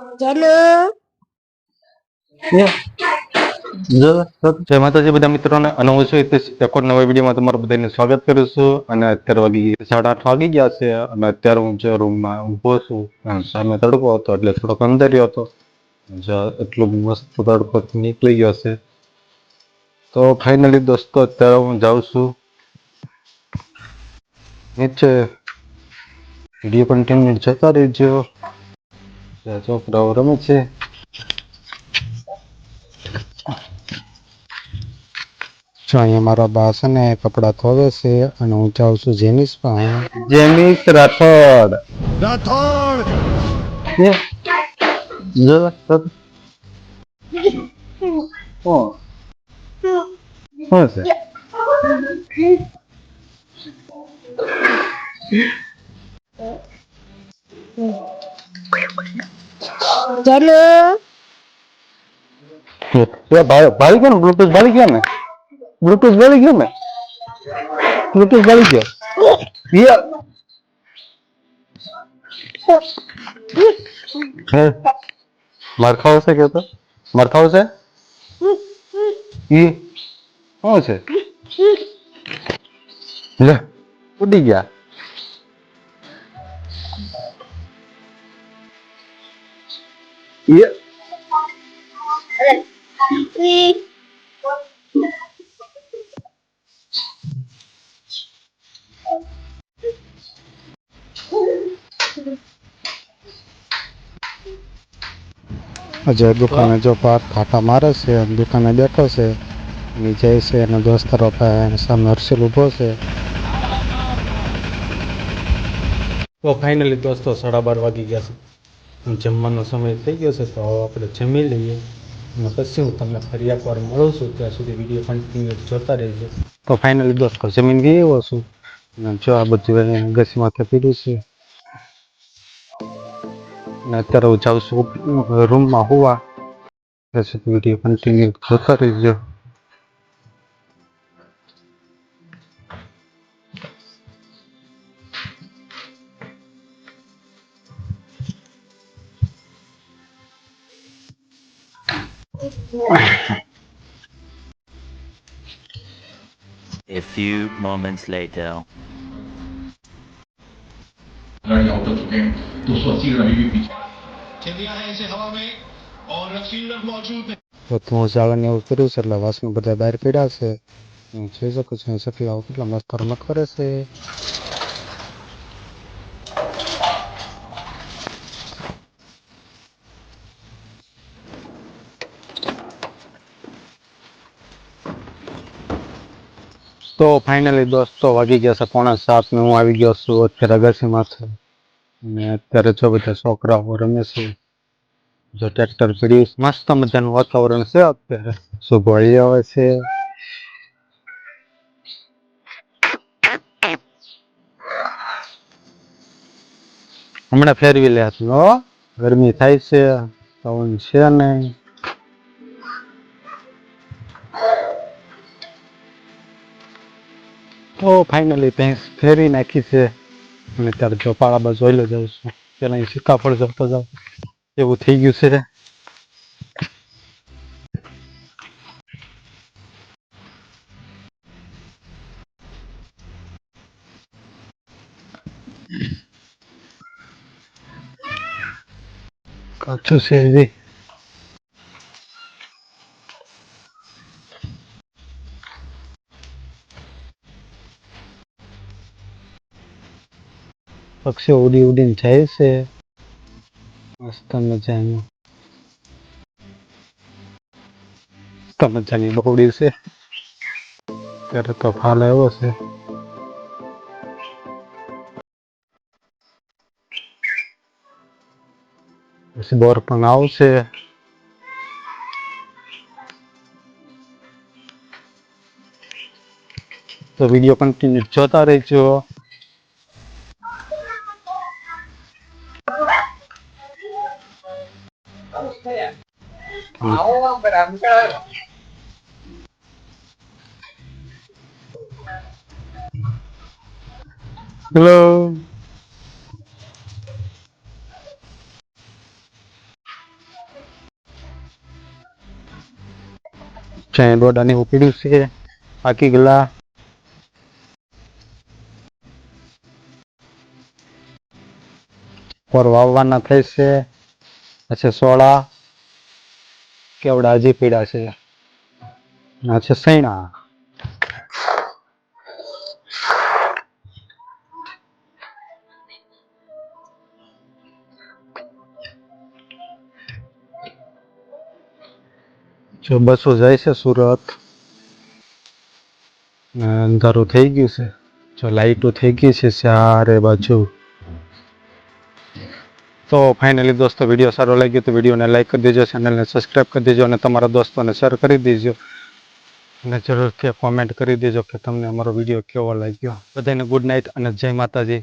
જય માતાજી બધા મિત્રોને, અને હું છું એક નવા વિડીયોમાં તમારું બધાને સ્વાગત કરું છું, અને અત્યારે વાગી સાડા આઠ વાગી ગયા છે, અને અત્યારે હું જે રૂમમાં ઊભો છું સામે તડકો હતો, એટલે થોડોક અંધાર્યો હતો એટલો મસ્ત તડકો નીકળી ગયો છે. તો ફાઇનલી દોસ્તો, અત્યારે હું જાઉં છું. નીચે વીડિયો કન્ટિન્યુ જતા રહેજો. ત્યાં છોકરાઓ રમે છે જો અહીંયા મારા બા છે ને કપડાં ધોવે છે અને હું જાઉં છું જેનિસ પાસે જેમિસ Rathod Rathod Yeah. Yeah, that. Oh. શું છે જેનું એ ભાઈ ભાઈ ગયો ને બ્લુટૂથ ભાળી ગયો ને બ્લુટૂથ ભાળી ગયો ને બ્લુટૂથ ભાળી ગયો યા હે માર ખાવો છે કે તો માર ખાવો છે ઈ શું છે લે ઉડી ગયા ઈ અજય દુકાને જો પાર ફાટા મારે છે અને દુકાને બેઠો છે નીચે છે અને દોસ્તારો પાસે અને સામે હર્ષિલ ઊભો છે તો ફાઇનલી દોસ્તો સાડા બાર વાગી ગયા છે જમવાનો સમય થઈ ગયો છે, તો આપણે જમી લઈએ. અને પછી હું તમને ફરી એકવાર મળું છું, ત્યાં સુધી વીડિયો કન્ટિન્યુ જોતા રહેજો. તો ફાઇનલી દોસ્તો, જમીન ગઈ એવો છું. અને જો આ બધું ઘસી માથે પીડ્યું છે. અને અત્યારે હું જાઉં છું, રૂમમાં હોવા. ત્યાં સુધી વીડિયો કન્ટિન્યુ જોતા રહેજો. A few moments later. लड़ाई आउट हो चुके हैं दो सौ अस्सी रन अभी भी पीछे खेल दिया है इसे हवा में और फील्डर मौजूद है તો હું જાળને એવું કર્યું છે એટલે વાસણ બધા બહાર પડ્યા છે હું જોઈ શકું છું સફી આવું કેટલા મસ્ત રમત કરે છે તો ફાઇનલી દોસ્તો વાગી ગયા છે, પોણા સાત ને હું આવી ગયો છું અત્યારે અગાસીમાં છે અને અત્યારે જો બધા છોકરાઓ રમે છે, જો ટ્રેક્ટર પીડ્યું મસ્ત મજાનું વાતાવરણ છે અત્યારે. સુભળી આવે છે? હમણાં ફેરવી લે ગરમી થાય છે, પવન છે નહીં. તો ફાઇનલી ભેંસ ફેરી નાખી છે. અને ત્યારે જો પાળા બાજુ લો જાઉં છું પેલા અહીં સીતાફળ જતો જાઉં એવું થઈ ગયું છે. કાચું છે પક્ષીઓ ઉડી ઉડીને જાય છે. મસ્ત મજાનું. મસ્ત મજાની બહુડી છે. ત્યારે તો ફાલ આવ્યો છે. પછી બોર પણ આવશે. તો વીડિયો કન્ટિન્યુ જોતા રહેજો. हेलो चाहे बहुत डाने वो पीड़ित से आके गला और वावा ना थे से अच्छे सोड़ा કેવડા હજી પીડા છે? આ છે સૈણા. જો બસો જાય છે સુરત. અંધારું થઈ ગયું છે. જો લાઈટો થઈ ગઈ છે ચારે બાજુ. તો ફાઇનલી દોસ્તો વીડિયો સારો લાગ્યો તો વિડીયોને લાઈક કરી દેજો ચેનલને સબસ્ક્રાઈબ કરી દેજો અને તમારા દોસ્તોને શેર કરી દેજો. અને જરૂરથી કોમેન્ટ કરી દેજો કે તમને અમારો વીડિયો કેવો લાગ્યો. બધાને ગુડ નાઇટ અને જય માતાજી.